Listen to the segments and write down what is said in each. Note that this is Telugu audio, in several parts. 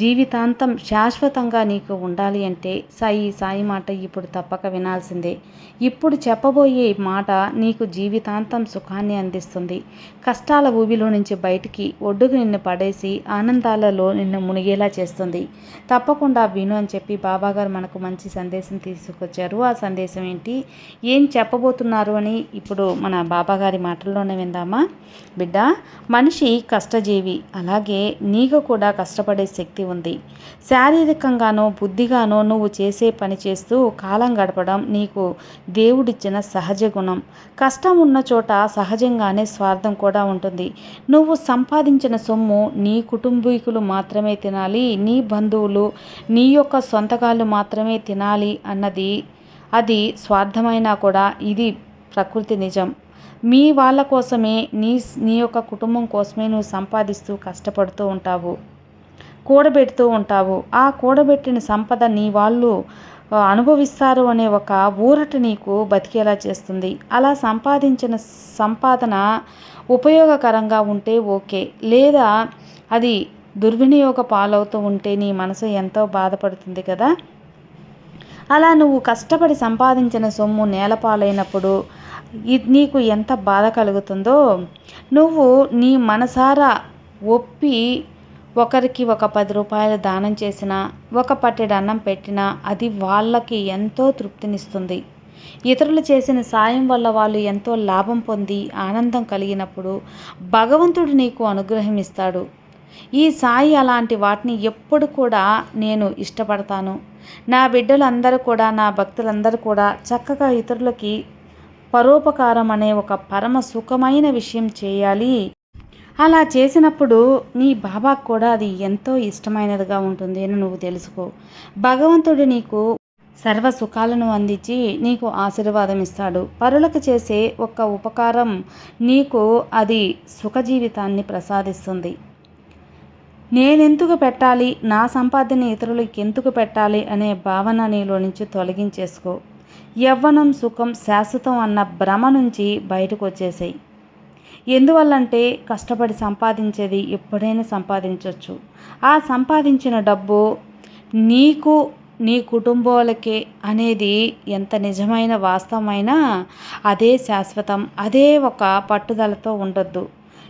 జీవితాంతం శాశ్వతంగా నీకు ఉండాలి అంటే సాయి సాయి మాట ఇప్పుడు తప్పక వినాల్సిందే. ఇప్పుడు చెప్పబోయే మాట నీకు జీవితాంతం సుఖాన్ని అందిస్తుంది. కష్టాల ఊబిలో నుంచి బయటికి ఒడ్డుకు నిన్ను పడేసి ఆనందాలలో నిన్ను మునిగేలా చేస్తుంది. తప్పకుండా విను అని చెప్పి బాబాగారు మనకు మంచి సందేశం తీసుకొచ్చారు. ఆ సందేశం ఏంటి? ఏం చెప్పబోతున్నారు అని ఇప్పుడు మన బాబాగారి మాటల్లోనే విందామా? బిడ్డ మనిషి కష్టజీవి అలాగే నీకు కూడా కష్టపడే శక్తి ఉంది. శారీరకంగానో బుద్ధిగానో నువ్వు చేసే పని చేస్తూ కాలం గడపడం నీకు దేవుడిచ్చిన సహజ గుణం. కష్టం ఉన్న చోట సహజంగానే స్వార్థం కూడా ఉంటుంది. నువ్వు సంపాదించిన సొమ్ము నీ కుటుంబీకులు మాత్రమే తినాలి నీ బంధువులు నీ యొక్క సొంతకాలు మాత్రమే తినాలి అన్నది అది స్వార్థమైనా కూడా ఇది ప్రకృతి నిజం. మీ వాళ్ళ కోసమే నీ నీ యొక్క కుటుంబం కోసమే నువ్వు సంపాదిస్తూ కష్టపడుతూ ఉంటావు. కూడబెడుతూ ఉంటావు. ఆ కూడబెట్టిన సంపద నీ వాళ్ళు అనుభవిస్తారు అనే ఒక ఊరట నీకు బతికేలా చేస్తుంది. అలా సంపాదించిన సంపాదన ఉపయోగకరంగా ఉంటే ఓకే. లేదా అది దుర్వినియోగ పాలవుతూ ఉంటే నీ మనసు ఎంతో బాధపడుతుంది కదా. అలా నువ్వు కష్టపడి సంపాదించిన సొమ్ము నేలపాలైనప్పుడు నీకు ఎంత బాధ కలుగుతుందో నువ్వు నీ మనసారా ఒప్పి ఒకరికి ఒక పది రూపాయలు దానం చేసినా ఒక పట్టెడు అన్నం పెట్టినా అది వాళ్ళకి ఎంతో తృప్తినిస్తుంది. ఇతరులు చేసిన సాయం వల్ల వాళ్ళు ఎంతో లాభం పొంది ఆనందం కలిగినప్పుడు భగవంతుడు నీకు అనుగ్రహం ఇస్తాడు. ఈ సాయి అలాంటి వాటిని ఎప్పుడు కూడా నేను ఇష్టపడతాను. నా బిడ్డలందరూ కూడా నా భక్తులందరూ కూడా చక్కగా ఇతరులకి పరోపకారం అనే ఒక పరమ సుఖమైన విషయం చేయాలి. అలా చేసినప్పుడు నీ బాబాకు కూడా అది ఎంతో ఇష్టమైనదిగా ఉంటుంది అని నువ్వు తెలుసుకో. భగవంతుడు నీకు సర్వ సుఖాలను అందించి నీకు ఆశీర్వాదం ఇస్తాడు. పరులకు చేసే ఒక్క ఉపకారం నీకు అది సుఖ జీవితాన్ని ప్రసాదిస్తుంది. నేనెందుకు పెట్టాలి? నా సంపాదన ఇతరులకి ఎందుకు పెట్టాలి? అనే భావన నీలో నుంచి తొలగించేసుకో. యవ్వనం సుఖం శాశ్వతం అన్న భ్రమ నుంచి బయటకు వచ్చేసాయి. ఎందువల్లంటే కష్టపడి సంపాదించేది ఎప్పుడైనా సంపాదించవచ్చు ఆ సంపాదించిన డబ్బు నీకు నీ కుటుంబాలకే అనేది ఎంత నిజమైన వాస్తవమైనా అదే శాశ్వతం అదే ఒక పట్టుదలతో ఉండొద్దు.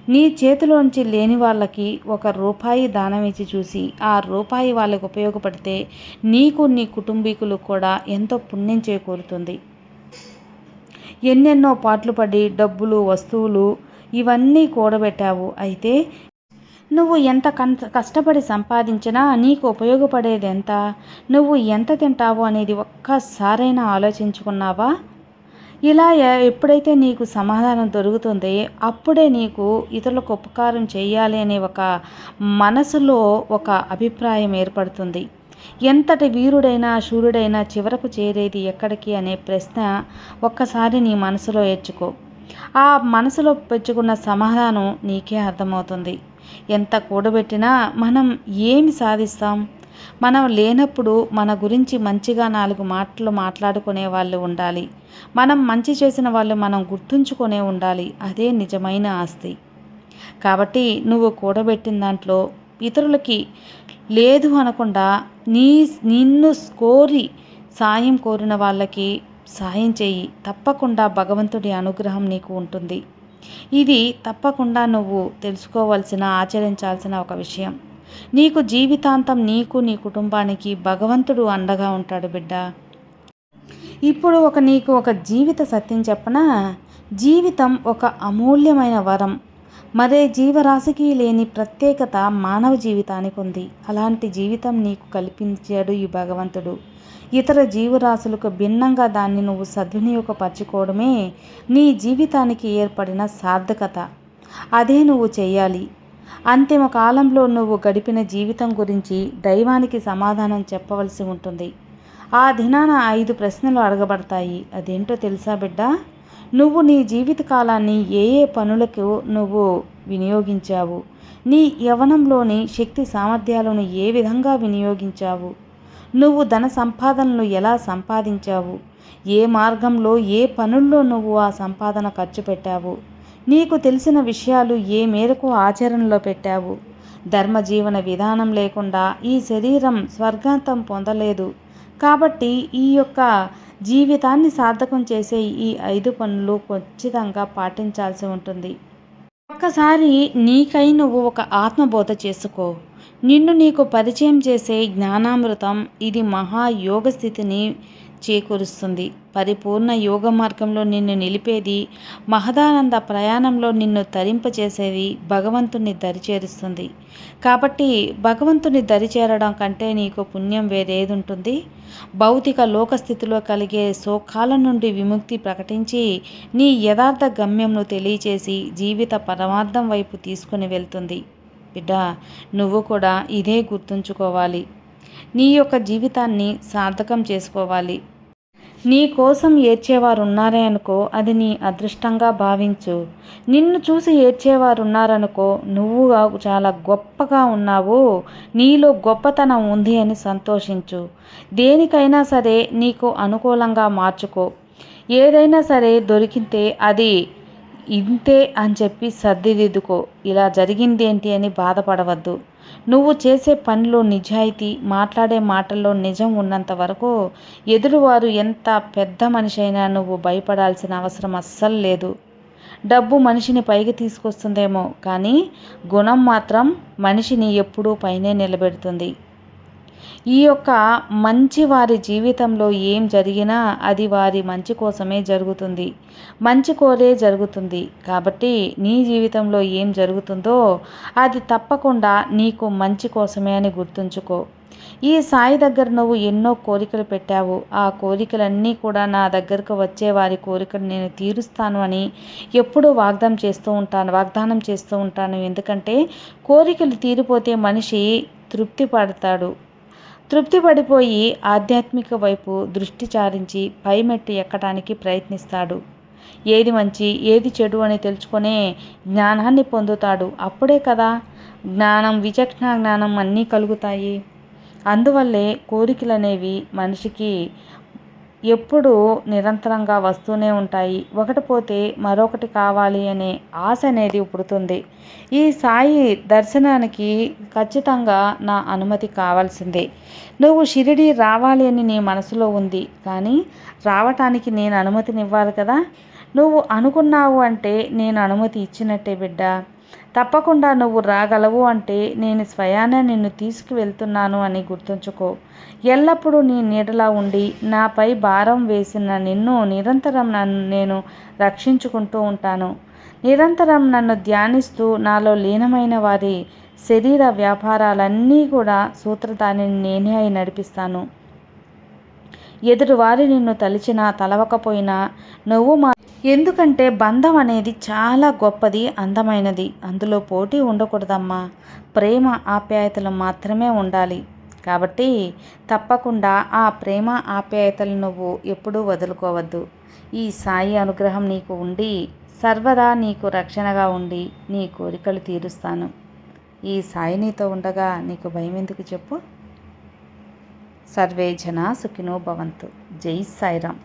నీ చేతిలోంచి లేని వాళ్ళకి ఒక రూపాయి దానం ఇచ్చి చూసి ఆ రూపాయి వాళ్ళకి ఉపయోగపడితే నీకు నీ కుటుంబీకులు కూడా ఎంతో పుణ్యం చేకూరుతుంది. ఎన్నెన్నో పాటలు పడి డబ్బులు వస్తువులు ఇవన్నీ కూడబెట్టావు అయితే నువ్వు ఎంత కష్టపడి సంపాదించినా నీకు ఉపయోగపడేది ఎంత నువ్వు ఎంత తింటావు అనేది ఒక్కసారైనా ఆలోచించుకున్నావా? ఇలా ఎప్పుడైతే నీకు సమాధానం దొరుకుతుంది అప్పుడే నీకు ఇతరులకు ఉపకారం చేయాలి అనే ఒక మనసులో ఒక అభిప్రాయం ఏర్పడుతుంది. ఎంతటి వీరుడైనా శూరుడైనా చివరకు చేరేది ఎక్కడికి అనే ప్రశ్న ఒక్కసారి నీ మనసులో ఏర్చుకో. ఆ మనసులో పెంచుకున్న సమాధానం నీకే అర్థమవుతుంది. ఎంత కూడబెట్టినా మనం ఏమి సాధిస్తాం? మనం లేనప్పుడు మన గురించి మంచిగా నాలుగు మాటలు మాట్లాడుకునే వాళ్ళు ఉండాలి. మనం మంచి చేసిన వాళ్ళు మనం గుర్తుంచుకునే ఉండాలి. అదే నిజమైన ఆస్తి. కాబట్టి నువ్వు కూడబెట్టిన దాంట్లో ఇతరులకి లేదు అనకుండా నీ నిన్ను కోరి సాయం కోరిన వాళ్ళకి సాయం చేయి. తప్పకుండా భగవంతుడి అనుగ్రహం నీకు ఉంటుంది. ఇది తప్పకుండా నువ్వు తెలుసుకోవాల్సిన ఆచరించాల్సిన ఒక విషయం. నీకు జీవితాంతం నీకు నీ కుటుంబానికి భగవంతుడు అండగా ఉంటాడు బిడ్డ. ఇప్పుడు ఒక నీకు ఒక జీవిత సత్యం చెప్పన? జీవితం ఒక అమూల్యమైన వరం. మరే జీవరాశికి లేని ప్రత్యేకత మానవ జీవితానికి ఉంది. అలాంటి జీవితం నీకు కల్పించాడు ఈ భగవంతుడు. ఇతర జీవరాశులకు భిన్నంగా దాన్ని నువ్వు సద్వినియోగపరచుకోవడమే నీ జీవితానికి ఏర్పడిన సార్థకత. అదే నువ్వు చేయాలి. అంతిమ కాలంలో నువ్వు గడిపిన జీవితం గురించి దైవానికి సమాధానం చెప్పవలసి ఉంటుంది. ఆ దినాన ఐదు ప్రశ్నలు అడగబడతాయి. అదేంటో తెలుసా బిడ్డా? నువ్వు నీ జీవితకాలాన్ని ఏ ఏ పనులకు నువ్వు వినియోగించావు? నీ యవనంలోని శక్తి సామర్థ్యాలను ఏ విధంగా వినియోగించావు? నువ్వు ధన సంపాదనలు ఎలా సంపాదించావు? ఏ మార్గంలో ఏ పనుల్లో నువ్వు ఆ సంపాదన ఖర్చు పెట్టావు? నీకు తెలిసిన విషయాలు ఏ మేరకు ఆచరణలో పెట్టావు? ధర్మజీవన విధానం లేకుండా ఈ శరీరం స్వర్గాంతం పొందలేదు. కాబట్టి ఈ యొక్క జీవితాన్ని సార్థకం చేసే ఈ ఐదు పనులు ఖచ్చితంగా పాటించాల్సి ఉంటుంది. ఒక్కసారి నీకై నువ్వు ఒక ఆత్మబోధ చేసుకో. నిన్ను నీకు పరిచయం చేసే జ్ఞానామృతం ఇది మహాయోగ స్థితిని చేకూరుస్తుంది. పరిపూర్ణ యోగ మార్గంలో నిన్ను నిలిపేది మహదానంద ప్రయాణంలో నిన్ను తరింపచేసేది భగవంతుని దరిచేరుస్తుంది. కాబట్టి భగవంతుని దరిచేరడం కంటే నీకు పుణ్యం వేరేది ఉంటుంది భౌతిక లోకస్థితిలో కలిగే శోకాల నుండి విముక్తి ప్రకటించి నీ యథార్థ గమ్యంను తెలియచేసి జీవిత పరమార్థం వైపు తీసుకుని వెళ్తుంది. బిడ్డ నువ్వు కూడా ఇదే గుర్తుంచుకోవాలి. నీ యొక్క జీవితాన్ని సార్థకం చేసుకోవాలి. నీ కోసం ఏడ్చేవారు ఉన్నారే అనుకో అది నీ అదృష్టంగా భావించు. నిన్ను చూసి ఏడ్చేవారు ఉన్నారనుకో నువ్వు చాలా గొప్పగా ఉన్నావు. నీలో గొప్పతనం ఉంది అని సంతోషించు. దేనికైనా సరే నీకు అనుకూలంగా మార్చుకో. ఏదైనా సరే దొరికితే అది ఇంతే అని చెప్పి సర్దిదిద్దుకో. ఇలా జరిగింది ఏంటి అని బాధపడవద్దు. నువ్వు చేసే పనిలో నిజాయితీ మాట్లాడే మాటల్లో నిజం ఉన్నంత వరకు ఎదురువారు ఎంత పెద్ద మనిషి అయినా నువ్వు భయపడాల్సిన అవసరం అస్సలు లేదు. డబ్బు మనిషిని పైకి తీసుకొస్తుందేమో కానీ గుణం మాత్రం మనిషిని ఎప్పుడూ పైనే నిలబెడుతుంది. ఈ యొక్క మంచి వారి జీవితంలో ఏం జరిగినా అది వారి మంచి కోసమే జరుగుతుంది. మంచి కోరే జరుగుతుంది. కాబట్టి నీ జీవితంలో ఏం జరుగుతుందో అది తప్పకుండా నీకు మంచి కోసమే అని గుర్తుంచుకో. ఈ సాయి దగ్గర నువ్వు ఎన్నో కోరికలు పెట్టావు. ఆ కోరికలన్నీ కూడా నా దగ్గరకు వచ్చే వారి కోరికలు నేను తీరుస్తాను అని ఎప్పుడూ వాగ్దానం చేస్తూ ఉంటాను వాగ్దానం చేస్తూ ఉంటాను. ఎందుకంటే కోరికలు తీరిపోతే మనిషి తృప్తి పడతాడు. తృప్తిపడిపోయి ఆధ్యాత్మిక వైపు దృష్టి చారించి పైమెట్టు ఎక్కడానికి ప్రయత్నిస్తాడు. ఏది మంచి ఏది చెడు అని తెలుసుకునే జ్ఞానాన్ని పొందుతాడు. అప్పుడే కదా జ్ఞానం విచక్షణ జ్ఞానం అన్నీ కలుగుతాయి. అందువల్లే కోరికలు అనేవి మనిషికి ఎప్పుడూ నిరంతరంగా వస్తూనే ఉంటాయి. ఒకటి పోతే మరొకటి కావాలి అనే ఆశ అనేది పుడుతుంది. ఈ సాయి దర్శనానికి ఖచ్చితంగా నా అనుమతి కావాల్సిందే. నువ్వు షిరిడి రావాలి అని నీ మనసులో ఉంది. కానీ రావటానికి నేను అనుమతినివ్వాలి కదా. నువ్వు అనుకున్నావు అంటే నేను అనుమతి ఇచ్చినట్టే బిడ్డ. తప్పకుండా నువ్వు రాగలవు అంటే నేను స్వయాన నిన్ను తీసుకువెళ్తున్నాను అని గుర్తుంచుకో. ఎల్లప్పుడూ నీ నీడలా ఉండి నాపై భారం వేసిన నిన్ను నిరంతరం నన్ను నేను రక్షించుకుంటూ ఉంటాను. నిరంతరం నన్ను ధ్యానిస్తూ నాలో లీనమైన వారి శరీర వ్యాపారాలన్నీ కూడా సూత్రధారిని నేనే అయి నడిపిస్తాను. ఎదుటివారి నిన్ను తలిచినా తలవకపోయినా నువ్వు మా ఎందుకంటే బంధం అనేది చాలా గొప్పది అందమైనది. అందులో పోటీ ఉండకూడదమ్మా. ప్రేమ ఆప్యాయతలు మాత్రమే ఉండాలి. కాబట్టి తప్పకుండా ఆ ప్రేమ ఆప్యాయతలు నువ్వు ఎప్పుడూ వదులుకోవద్దు. ఈ సాయి అనుగ్రహం నీకు ఉండి సర్వదా నీకు రక్షణగా ఉండి నీ కోరికలు తీరుస్తాను. ఈ సాయి నీతో ఉండగా నీకు భయం ఎందుకు చెప్పు? సర్వే జనా సుఖినో భవంతు. జై సాయిరామ్.